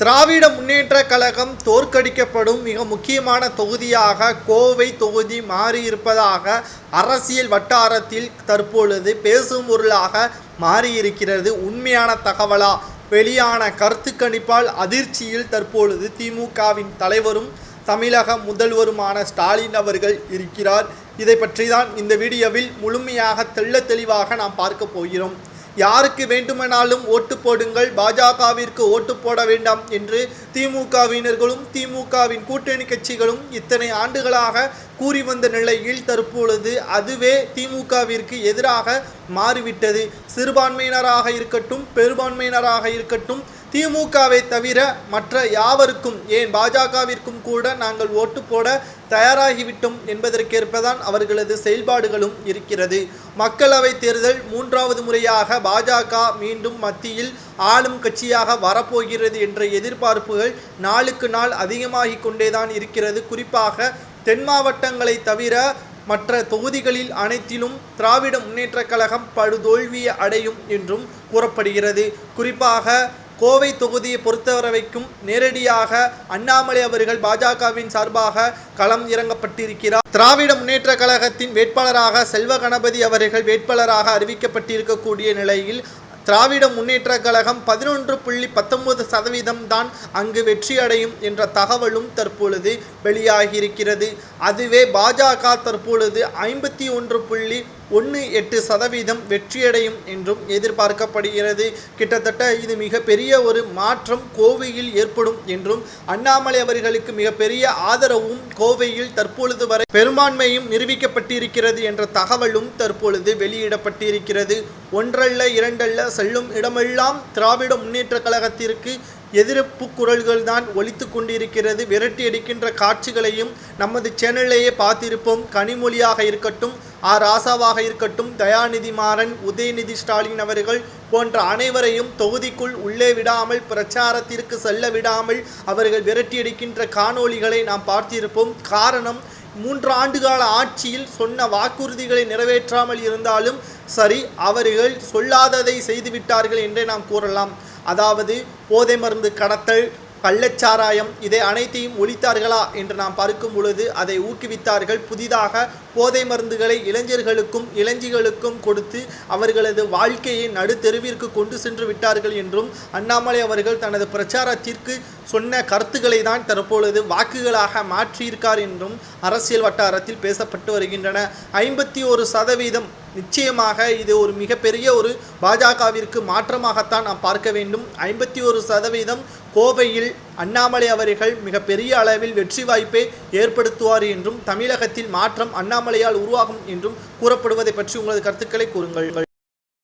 திராவிட முன்னேற்ற கழகம் தோற்கடிக்கப்படும் மிக முக்கியமான தொகுதியாக கோவை தொகுதி மாறியிருப்பதாக அரசியல் வட்டாரத்தில் தற்பொழுது பேசும் பொருளாக மாறியிருக்கிறது. உண்மையான தகவலா? வெளியான கருத்து கணிப்பால் அதிர்ச்சியில் தற்பொழுது திமுகவின் தலைவரும் தமிழக முதல்வருமான ஸ்டாலின் அவர்கள் இருக்கிறார். இதை பற்றி தான் இந்த வீடியோவில் முழுமையாக தெள்ள தெளிவாக நாம் பார்க்க போகிறோம். யாருக்கு வேண்டுமானாலும் ஓட்டு போடுங்கள் பாஜகவிற்கு ஓட்டு போட வேண்டாம் என்று திமுகவினர்களும் திமுகவின் கூட்டணி கட்சிகளும் இத்தனை ஆண்டுகளாக கூறி வந்த நிலையில் தற்பொழுது அதுவே திமுகவிற்கு எதிராக மாறிவிட்டது. சிறுபான்மையினராக இருக்கட்டும் பெரும்பான்மையினராக இருக்கட்டும் திமுகவை தவிர மற்ற யாவருக்கும் ஏன் பாஜகவிற்கும் கூட நாங்கள் ஓட்டு போட தயாராகிவிட்டோம் என்பதற்கேற்பதான் அவர்களது செயல்பாடுகளும் இருக்கிறது. மக்களவை தேர்தல் மூன்றாவது முறையாக பாஜக மீண்டும் மத்தியில் ஆளும் கட்சியாக வரப்போகிறது என்ற எதிர்பார்ப்புகள் நாளுக்கு நாள் அதிகமாகி கொண்டேதான் இருக்கிறது. குறிப்பாக தென் மாவட்டங்களை தவிர மற்ற தொகுதிகளில் அனைத்திலும் திராவிட முன்னேற்றக் கழகம் படுதோல்வியை அடையும் என்றும் கூறப்படுகிறது. குறிப்பாக கோவை தொகுதியை பொறுத்தவரைக்கும் நேரடியாக அண்ணாமலை அவர்கள் பாஜகவின் சார்பாக களம் இறங்கப்பட்டிருக்கிறார். திராவிட முன்னேற்ற கழகத்தின் வேட்பாளராக செல்வ கணபதி அவர்கள் வேட்பாளராக அறிவிக்கப்பட்டிருக்கக்கூடிய நிலையில் திராவிட முன்னேற்ற கழகம் பதினொன்று புள்ளி பத்தொன்பது சதவீதம் தான் அங்கு வெற்றியடையும் என்ற தகவலும் தற்பொழுது வெளியாகியிருக்கிறது. அதுவே பாஜக தற்பொழுது ஐம்பத்தி ஒன்று புள்ளி ஒன்று எட்டு சதவீதம் வெற்றியடையும் என்றும் எதிர்பார்க்கப்படுகிறது. கிட்டத்தட்ட இது மிகப்பெரிய ஒரு மாற்றம் கோவையில் ஏற்படும் என்றும் அண்ணாமலை அவர்களுக்கு மிகப்பெரிய ஆதரவும் கோவையில் தற்பொழுது வரை பெரும்பான்மையும் நிரூபிக்கப்பட்டிருக்கிறது என்ற தகவலும் தற்பொழுது வெளியிடப்பட்டிருக்கிறது. ஒன்றல்ல இரண்டல்ல செல்லும் இடமெல்லாம் திராவிட முன்னேற்ற கழகத்திற்கு எதிர்ப்பு குரல்கள் தான் ஒலித்து கொண்டிருக்கிறது. விரட்டி அடிக்கின்ற காட்சிகளையும் நமது சேனலிலேயே பார்த்திருப்போம். கனிமொழியாக இருக்கட்டும் ஆ ராசாவாக இருக்கட்டும் தயாநிதி மாறன் உதயநிதி ஸ்டாலின் அவர்கள் போன்ற அனைவரையும் தொகுதிக்குள் உள்ளே விடாமல் பிரச்சாரத்திற்கு செல்ல விடாமல் அவர்கள் விரட்டியடிக்கின்ற காணொளிகளை நாம் பார்த்திருப்போம். காரணம் மூன்று ஆண்டுகால ஆட்சியில் சொன்ன வாக்குறுதிகளை நிறைவேற்றாமல் இருந்தாலும் சரி அவர்கள் சொல்லாததை செய்துவிட்டார்கள் என்றே நாம் கூறலாம். அதாவது போதை மருந்து கடத்தல் கள்ளச்சாராயம் இதை அனைத்தையும் ஒழித்தார்களா என்று நாம் பார்க்கும் பொழுது அதை ஊக்குவித்தார்கள். புதிதாக போதை மருந்துகளை இளைஞர்களுக்கும் இளைஞர்களுக்கும் கொடுத்து அவர்களது வாழ்க்கையை நடுத்தெருவிற்கு கொண்டு சென்று விட்டார்கள் என்றும் அண்ணாமலை அவர்கள் தனது பிரச்சாரத்திற்கு சொன்ன கருத்துக்களை தான் தற்பொழுது வாக்குகளாக மாற்றியிருக்கார் என்றும் அரசியல் வட்டாரத்தில் பேசப்பட்டு வருகின்றன. ஐம்பத்தி ஒரு சதவீதம் நிச்சயமாக இது ஒரு மிகப்பெரிய ஒரு பாஜகவிற்கு மாற்றமாகத்தான் நாம் பார்க்க வேண்டும். ஐம்பத்தி ஒரு சதவீதம் கோவையில் அண்ணாமலை அவர்கள் மிகப்பெரிய அளவில் வெற்றி வாய்ப்பை ஏற்படுத்துவார் என்றும் தமிழகத்தில் மாற்றம் அண்ணாமலையால் உருவாகும் என்றும் கூறப்படுவதை பற்றி உங்களது கருத்துக்களை கூறுங்கள்.